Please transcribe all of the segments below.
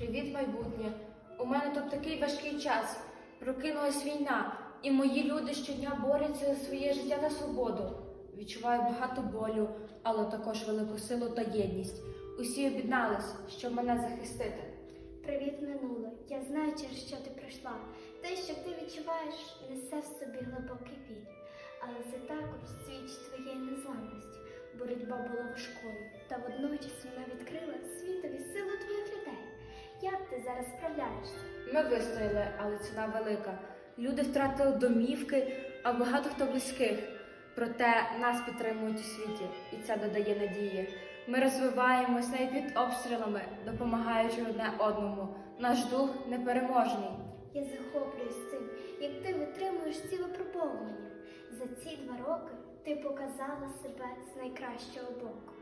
Привіт, майбутнє. У мене тут такий важкий час. Прокинулась війна, і мої люди щодня борються за своє життя та свободу. Відчуваю багато болю, але також велику силу та єдність. Усі об'єднались, щоб мене захистити. Привіт, минуле. Я знаю, через що ти прийшла. Те, що ти відчуваєш, несе в собі глибокий біль. Але це також свідчить твоєї незламності. Боротьба була важкою, та водночас вона відкрила Як ти зараз справляєшся? Ми вистояли, але ціна велика. Люди втратили домівки, а багато хто близьких. Проте нас підтримують у світі, і це додає надії. Ми розвиваємось навіть під обстрілами, допомагаючи одне одному. Наш дух непереможний. Я захоплююсь цим, як ти витримуєш ці випробовування. За ці два роки ти показала себе з найкращого боку.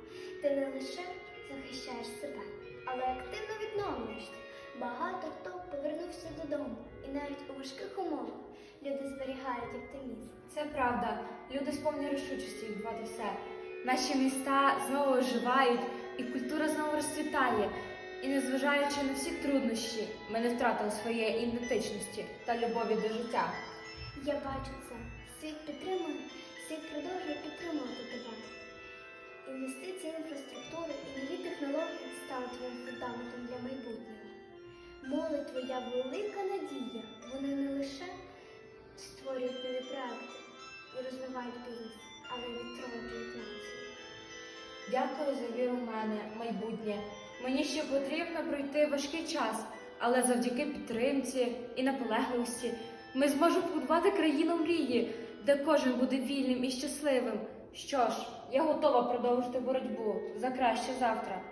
Ти не лише захищаєш себе, але активно відновлюєшся. Багато хто повернувся додому, і навіть у важких умовах люди зберігають оптимізм. Це правда. Люди сповні рішучості відбувати все. Наші міста знову оживають, і культура знову розцвітає. І незважаючи на всі труднощі, ми не втратили своєї ідентичності та любові до життя. Я бачу це. Світ підтримує, світ продовжує підтримувати тебе. Інвестиції в інфраструктуру і нові технології стали твоїм фундаментом для майбутнього. Молодь твоя велика надія. Вони не лише створюють нові проекти і розвивають бізнес, але й відтроджують націю. Дякую за віру в мене, майбутнє. Мені ще потрібно пройти важкий час, але завдяки підтримці і наполегливості ми зможемо побудувати країну мрії, де кожен буде вільним і щасливим. Що ж, я готова продовжити боротьбу за краще завтра.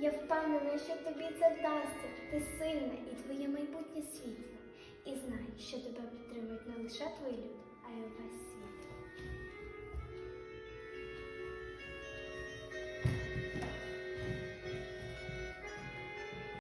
Я впевнена, що тобі це вдасться. Ти сильна і твоє майбутнє світле. І знай, що тебе підтримують не лише твої люди,